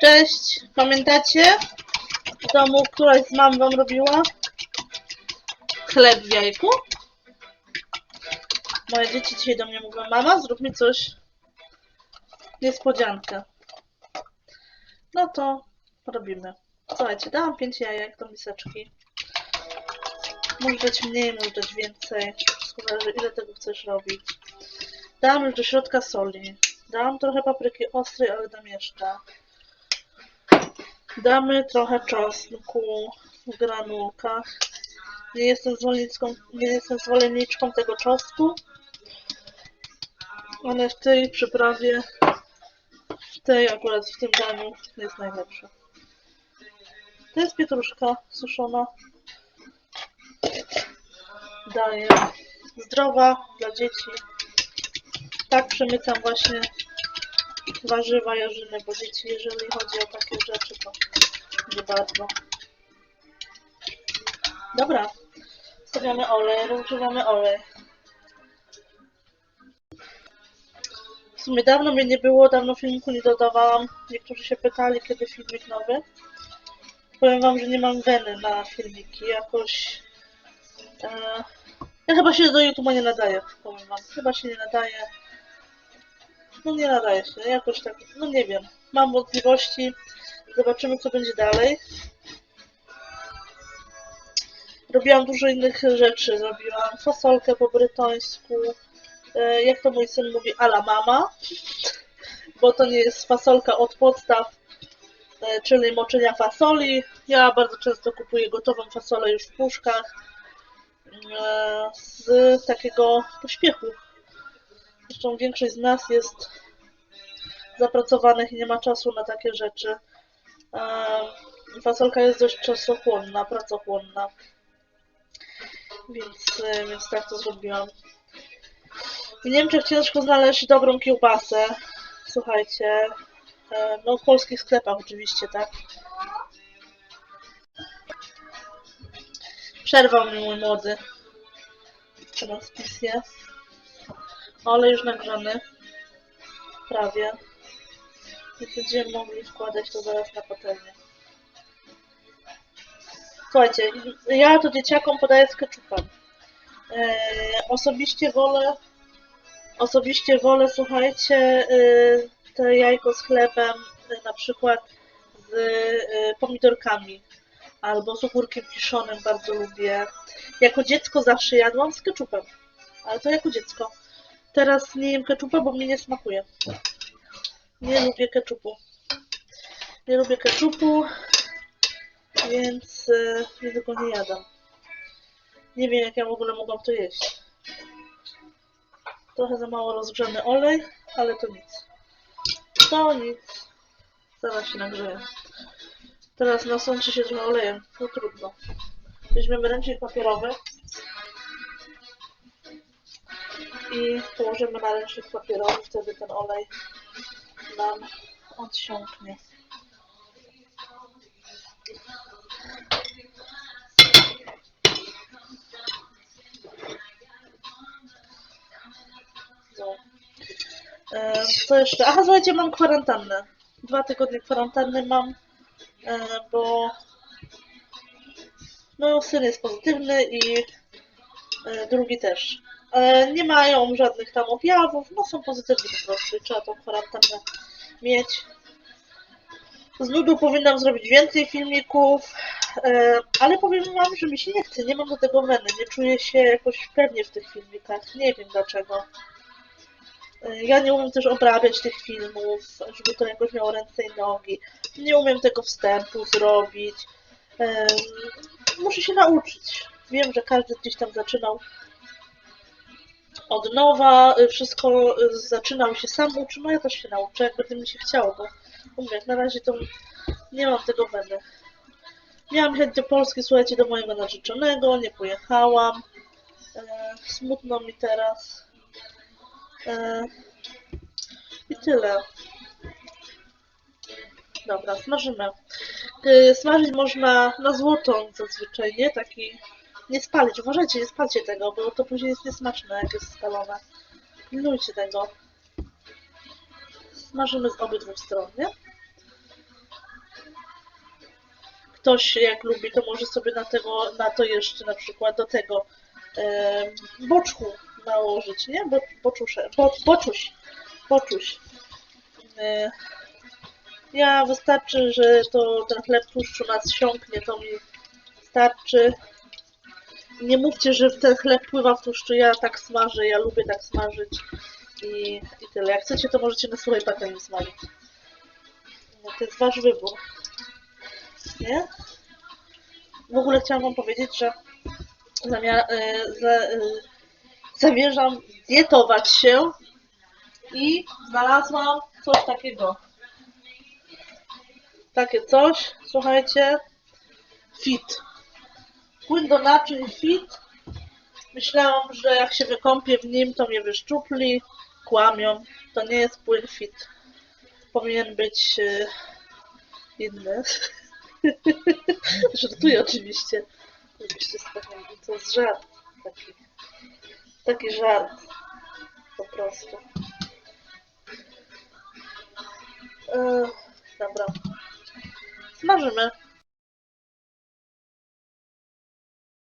Cześć! Pamiętacie? W domu któraś z mam wam robiła? Chleb w jajku? Moje dzieci dzisiaj do mnie mówią, mama zrób mi coś niespodziankę. No to robimy. Słuchajcie, dałam 5 jajek do miseczki. Może dać mniej, może dać więcej. Zależy ile tego chcesz robić. Dałam już do środka soli. Dałam trochę papryki ostrej, ale dam jeszcze. Damy trochę czosnku w granulkach. Nie jestem zwolenniczką, nie jestem zwolenniczką tego czosnku. Ale w tej przyprawie, w tej akurat w tym daniu jest najlepsze. To jest pietruszka suszona. Daję zdrowa dla dzieci. Tak przemycam właśnie warzywa, jarzyny, bo dzieci, jeżeli chodzi o takie rzeczy, to nie bardzo. Dobra, stawiamy olej, rozgrzewamy olej. W sumie dawno mnie nie było, dawno filmiku nie dodawałam. Niektórzy się pytali, kiedy filmik nowy. Powiem wam, że nie mam weny na filmiki, jakoś... E, ja chyba się do YouTube'a nie nadaję, powiem wam. Chyba się nie nadaje. No nie nadaje się, jakoś tak, no nie wiem. Mam wątpliwości. Zobaczymy, co będzie dalej. Robiłam dużo innych rzeczy. Zrobiłam fasolkę po brytońsku. E, jak to mój syn mówi, ala mama. Bo to nie jest fasolka od podstaw, e, czyli moczenia fasoli. Ja bardzo często kupuję gotową fasolę już w puszkach. e, Z takiego pośpiechu. Zresztą większość z nas jest zapracowanych i nie ma czasu na takie rzeczy. Fasolka jest dość czasochłonna, pracochłonna. Więc, e, więc tak to zrobiłam. W Niemczech ciężko znaleźć dobrą kiełbasę. Słuchajcie. e, No w polskich sklepach oczywiście, tak? Przerwał mi mój młody. Teraz Olej już nagrzany. Prawie. I będziemy mogli wkładać to zaraz na patelnię. Słuchajcie, ja to dzieciakom podaję z ketchupem. Osobiście wolę osobiście wolę, słuchajcie, e, te jajko z chlebem e, na przykład z e, pomidorkami albo z ogórkiem kiszonym bardzo lubię. Jako dziecko zawsze jadłam z ketchupem, ale to jako dziecko. Teraz nie jem ketchupa, bo mnie nie smakuje. Nie lubię ketchupu. Nie lubię ketchupu, więc, e, więc go nie jadam. Nie wiem, jak ja w ogóle mogłam to jeść. Trochę za mało rozgrzany olej, ale to nic. To nic. Zaraz się nagrzeje. Teraz nasączy się trochę olejem. No trudno. Weźmiemy ręcznik papierowy i położymy na ręcznik papierowy, wtedy ten olej nam odsiąknie. No. E, Co jeszcze? Aha, słuchajcie, mam kwarantannę. Dwa tygodnie kwarantanny mam, e, bo no, syn jest pozytywny i e, drugi też. E, Nie mają żadnych tam objawów, no są pozytywni po prostu i trzeba tą kwarantannę mieć. Z nudu powinnam zrobić więcej filmików, e, ale powiem wam, że mi się nie chce, nie mam do tego weny, nie czuję się jakoś pewnie w tych filmikach, nie wiem dlaczego. E, Ja nie umiem też obrabiać tych filmów, żeby to jakoś miało ręce i nogi. Nie umiem tego wstępu zrobić. Muszę się nauczyć. Wiem, że każdy gdzieś tam zaczynał od nowa, y, wszystko y, zaczynał się sam uczy, no ja też się nauczę, jak będę mi się chciało, bo mówię, jak na razie to nie mam tego weny. Miałam jechać do Polski, słuchajcie, do mojego narzeczonego, nie pojechałam. E, smutno mi teraz. E, I tyle. Dobra, smażymy. E, smażyć można na złoto zazwyczaj, nie? Taki... Nie spalić, uważajcie, nie spalcie tego, bo to później jest niesmaczne, jak jest spalone. Pilnujcie tego. Smażymy z obydwu stron, nie? ktoś jak lubi, to może sobie na, tego, na to jeszcze na przykład do tego boczku nałożyć, nie? Bo, boczusze, bo, boczuś, boczuś. E, ja wystarczy, że to ten chleb tłuszczu nas siąknie, to mi starczy. Nie mówcie, że ten chleb pływa w tłuszczu, ja tak smażę, ja lubię tak smażyć i, i tyle. Jak chcecie, to możecie na suchej patelni smażyć. No, to jest wasz wybór. Nie? W ogóle chciałam wam powiedzieć, że zamia- e, e, zamierzam dietować się i znalazłam coś takiego. Takie coś, słuchajcie, fit. Płyn do naczyń fit. Myślałam, że jak się wykąpię w nim, to mnie wyszczupli. Kłamią. To nie jest płyn fit. Powinien być e, inny. Żartuję oczywiście. Żebyście sobie- To jest żart. Taki, taki żart. Po prostu. E, dobra. Smażymy.